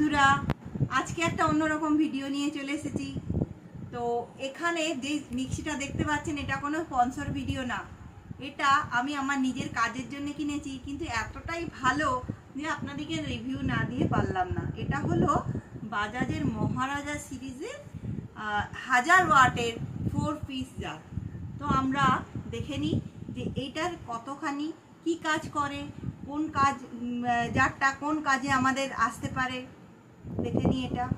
বন্ধুরা, আজকে একটা অন্যরকম ভিডিও নিয়ে চলে এসেছি। তো এখানে যে মিক্সিটা দেখতে পাচ্ছেন, এটা কোনো স্পন্সর ভিডিও না। এটা আমি আমার নিজের কাজের জন্য কিনেছি, কিন্তু এতটাই ভালো যে আপনাদেরকে রিভিউ না দিয়ে পারলাম না। এটা হলো বাজাজের মহারাজা সিরিজের হাজার ওয়াটের ফোর পিস জার তো আমরা দেখে নিই যে এইটার কতখানি, কি কাজ করে, কোন কাজ জারটা কোন কাজে আমাদের আসতে পারে। দেখে নিই এটা।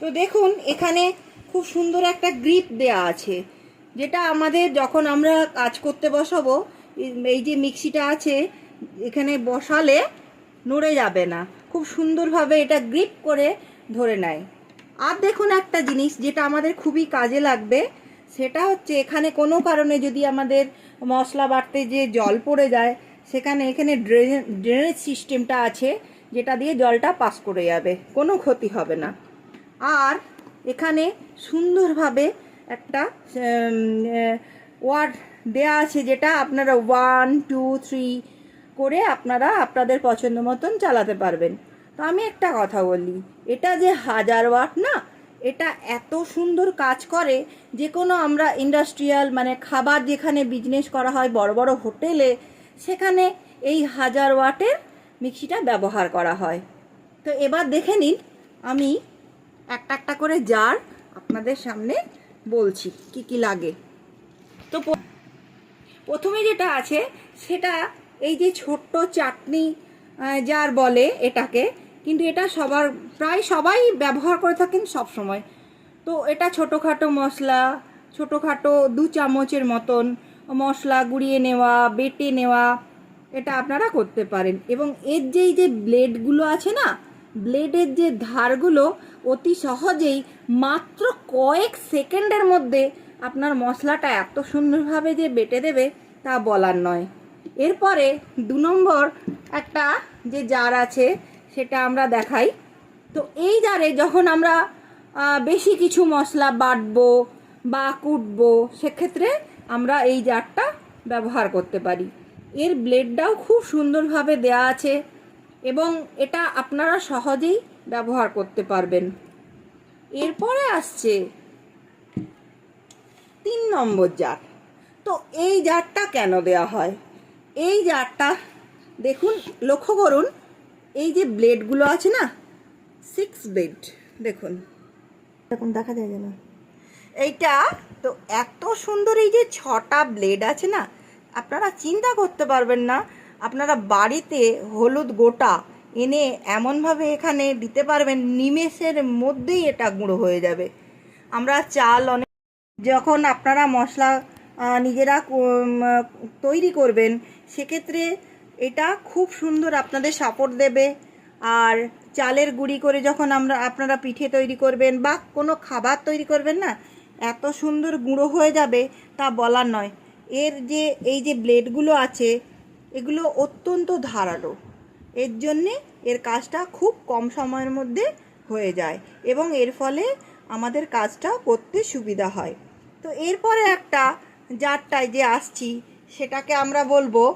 তো দেখুন, এখানে খুব সুন্দর একটা গ্রিপ দেয়া আছে, যেটা আমাদের যখন আমরা কাজ করতে বসাবো, এই- যে মিক্সিটা আছে, এখানে বসালে নড়ে যাবে না। খুব সুন্দরভাবে এটা গ্রিপ করে ধরে নেয়। আর দেখুন একটা জিনিস, যেটা আমাদের খুবই কাজে লাগবে, সেটা হচ্ছে এখানে কোনো কারণে যদি আমাদের মশলা বাটতে যে জল পড়ে যায়, সেখানে এখানে ড্রেন, ড্রেনেজ সিস্টেমটা আছে যেটা দিয়ে জলটা পাস করে যাবে, কোনো ক্ষতি হবে না। আর এখানে সুন্দরভাবে একটা ওয়ার্ড দেয়া আছে যেটা আপনারা ওয়ান টু থ্রি করে আপনারা আপনাদের পছন্দ মতন চালাতে পারবেন। তো আমি একটা কথা বলি, এটা যে হাজার ওয়াট না, এটা এত সুন্দর কাজ করে, যে কোনো আমরা ইন্ডাস্ট্রিয়াল মানে খাবার যেখানে বিজনেস করা হয় বড় বড় হোটেলে, সেখানে এই হাজার ওয়াটের মিক্সিটা ব্যবহার করা হয়। তো এবার দেখে নিন, আমি একটা একটা করে জার আপনাদের সামনে বলছি, কি কি লাগে। তো প্রথমে যেটা আছে, সেটা এই যে ছোট্ট চাটনি জার বলে এটাকে, কিন্তু এটা সবার, প্রায় সবাই ব্যবহার করে থাকেন সব সময় তো এটা ছোটোখাটো মশলা, ছোটোখাটো দু চামচের মতন মশলা গুঁড়িয়ে নেওয়া, বেটে নেওয়া এটা আপনারা করতে পারেন। এবং এর যেই যে ব্লেডগুলো আছে না, ব্লেডের যে ধারগুলো, অতি সহজেই মাত্র কয়েক সেকেন্ডের মধ্যে আপনার মশলাটা এত সুন্দরভাবে যে বেটে দেবে, তা বলার নয়। এরপরে দু নম্বর একটা যে জার আছে, সেটা আমরা দেখাই। তো এই জারে যখন আমরা বেশি কিছু মশলা বাটবো বা কুটবো, সেক্ষেত্রে আমরা এই জারটা ব্যবহার করতে পারি। এর ব্লেডটাও খুব সুন্দরভাবে দেয়া আছে এবং এটা আপনারা সহজেই ব্যবহার করতে পারবেন। এরপরে আসছে তিন নম্বর জার। তো এই জারটা কেন দেয়া হয়? এই জারটা দেখুন লক্ষ্য করুন এই যে ব্লেডগুলো আছে না সিক্স ব্লেড দেখুন। দেখুন দেখা যায় যেন। এইটা তো এত সুন্দর এই যে ছটা ব্লেড আছে না আপনারা চিন্তা করতে পারবেন না। আপনারা বাড়িতে হলুদ গোটা এনে এমনভাবে এখানে দিতে পারবেন, নিমেষের মধ্যেই এটা গুঁড়ো হয়ে যাবে। আমরা চাল অনেক, যখন আপনারা মশলা নিজেরা তৈরি করবেন, সেক্ষেত্রে এটা খুব সুন্দর আপনাদের সাপোর্ট দেবে। আর চালের গুঁড়ি করে যখন আমরা, আপনারা পিঠে তৈরি করবেন বা কোনো খাবার তৈরি করবেন না, এত সুন্দর গুঁড়ো হয়ে যাবে তা বলার নয়। এর যে, এই যে ব্লেডগুলো আছে, এগুলো অত্যন্ত ধারালো। এর জন্যে এর কাজটা খুব কম সময়ের মধ্যে হয়ে যায় এবং এর ফলে আমাদের কাজটা করতে সুবিধা হয়। তো এরপরে একটা জারটায় যে আসছি, সেটাকে আমরা বলব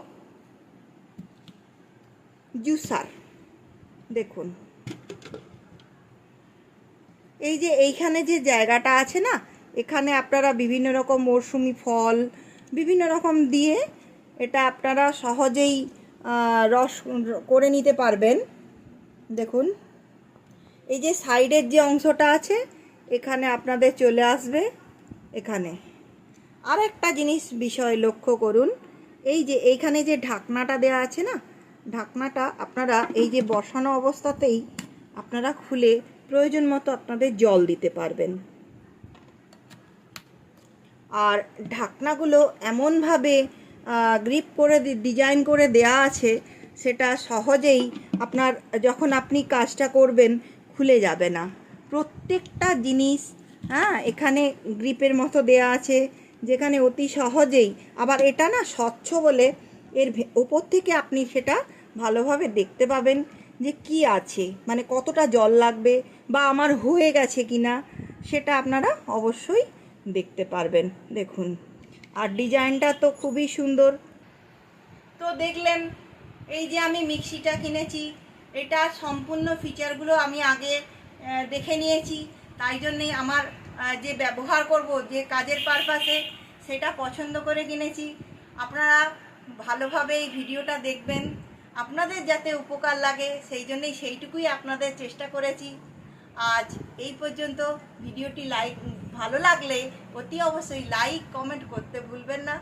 জুসার। দেখুন। এই যে এইখানে যে জায়গাটা আছে না, এখানে আপনারা বিভিন্ন রকম মরশুমি ফল বিভিন্ন রকম দিয়ে এটা আপনারা সহজেই রস, করে নিতে পারবেন। দেখুন, এই যে সাইডের যে অংশটা আছে, এখানে আপনাদের চলে আসবে, এখানে। আর একটা জিনিস, বিষয় লক্ষ্য করুন, এই যে এইখানে যে ঢাকনাটা দেওয়া আছে না, ঢাকনাটা আপনারা এই যে বসানো অবস্থাতেই আপনারা খুলে প্রয়োজন মতো আপনাদের জল দিতে পারবেন। আর ঢাকনাগুলো এমনভাবে গ্রিপ করে ডিজাইন করে দেয়া আছে, সেটা সহজেই আপনার, যখন আপনি কাজটা করবেন, খুলে যাবে না। প্রত্যেকটা জিনিস হ্যাঁ এখানে গ্রিপের মতো দেয়া আছে, যেখানে অতি সহজেই, আবার এটা না স্বচ্ছ বলে, এর ওপর থেকে আপনি সেটা ভালোভাবে দেখতে পাবেন যে কি আছে মানে কতটা জল লাগবে বা আমার হয়ে গেছে কি না সেটা আপনারা অবশ্যই দেখতে পারবেন। দেখুন। আর ডিজাইনটা তো খুবই সুন্দর। তো দেখলেন, এই যে আমি মিক্সিটা কিনেছি, এটা সম্পূর্ণ ফিচারগুলো আমি আগে দেখে নিয়েছি। তাই জন্যেই আমার যে ব্যবহার করব, যে কাজের পারপাসে, সেটা পছন্দ করে কিনেছি। আপনারা ভালোভাবে এই ভিডিওটা দেখবেন। আপনাদের যাতে উপকার লাগে, সেই জন্যই সেইটুকুই আপনাদের চেষ্টা করেছি। আজ এই পর্যন্ত। ভিডিওটি লাইক ভালো লাগলে অতি অবশ্যই লাইক কমেন্ট করতে ভুলবেন না।